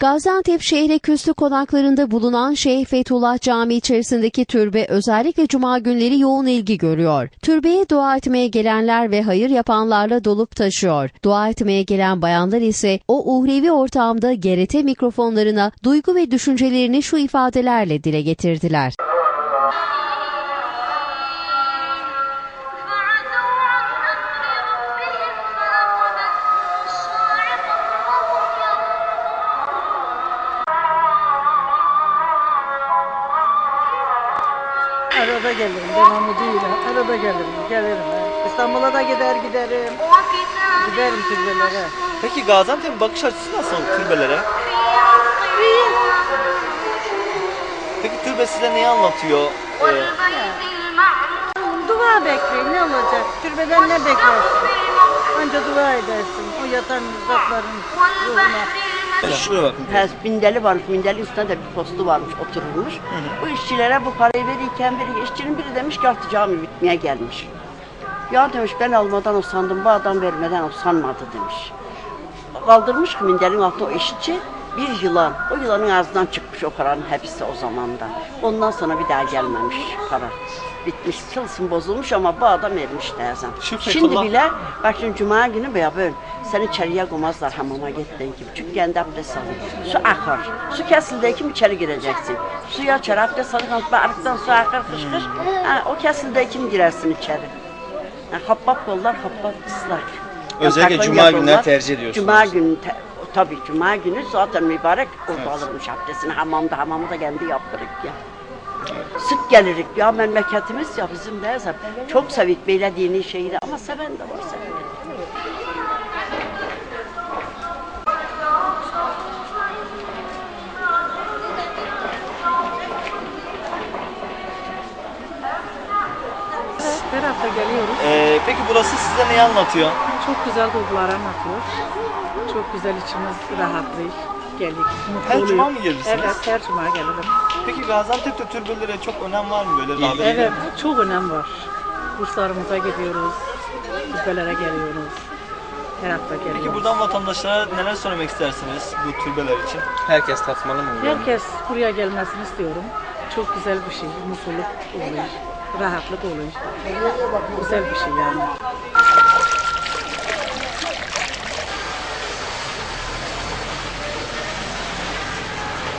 Gaziantep şehri Küslü konaklarında bulunan Şeyh Fethullah Camii içerisindeki türbe özellikle cuma günleri yoğun ilgi görüyor. Türbeye dua etmeye gelenler ve hayır yapanlarla dolup taşıyor. Dua etmeye gelen bayanlar ise o uhrevi ortamda GRT mikrofonlarına duygu ve düşüncelerini şu ifadelerle dile getirdiler. Arada gelirim, devamlı değil. Arada gelirim, gelirim. İstanbul'a da gider giderim. Giderim türbelere. Peki Gaziantep'in bakış açısı nasıl türbelere? Peki türbe size neyi anlatıyor? Ee, Dua bekleyin, ne olacak? Türbeden ne beklersin? Anca dua edersin. O yatan zatların ruhuna. Tez mindeli varmış, mindeli üstünde de bir postu varmış, oturulmuş. Bu işçilere bu parayı verirken biri, işçinin biri demiş ki artık cami bitmeye gelmiş. Ya demiş ben almadan usandım, bu adam vermeden usanmadı demiş. Kaldırmış ki minderin altında o işçi bir yılan. O yılanın ağzından çıkmış o paranın hepsi o zamandan. Ondan sonra bir daha gelmemiş para. Bitmiş, tılsım bozulmuş ama bu adam dersen. Şu Şimdi bile bak şimdi cuma günü böyle seni içeriye koymazlar hamama gittiğin gibi. Çünkü kendi abdest alın. Su akar. Su kesildiği kim içeri gireceksin. Suyu açar abdest alın. Arıktan su akar kış. Ha, o kesildiği kim girersin içeri. Ha, habbap kollar habbap ıslak. Özellikle Yataklarını cuma günler tercih ediyorsunuz. Cuma günü te- tabii cuma günü zaten mübarek orada alırmış abdestini. Hamamda hamamı da kendi yaptırık ya. Sık gelirik ya memleketimiz ya bizim de çok sevik böyle dini şeyi de ama seven de var seven. Her hafta geliyoruz. Ee, peki burası size neyi anlatıyor? Çok güzel duygular anlatıyor. Çok güzel içimiz rahatlayıp gelik. mutlu Her oluyor. cuma mı gelirsiniz? Evet, her cuma gelirim. Peki Gaziantep'te türbelere çok önem var mı böyle? rağbet Evet, ediyor çok önem var. Kurslarımıza gidiyoruz, türbelere geliyoruz. Her hafta geliyoruz. Peki buradan vatandaşlara neler söylemek istersiniz bu türbeler için? Herkes tatmalı mı? bunu? Herkes buraya gelmesini istiyorum. Çok güzel bir şey, mutluluk oluyor, rahatlık oluyor. Güzel bir şey yani.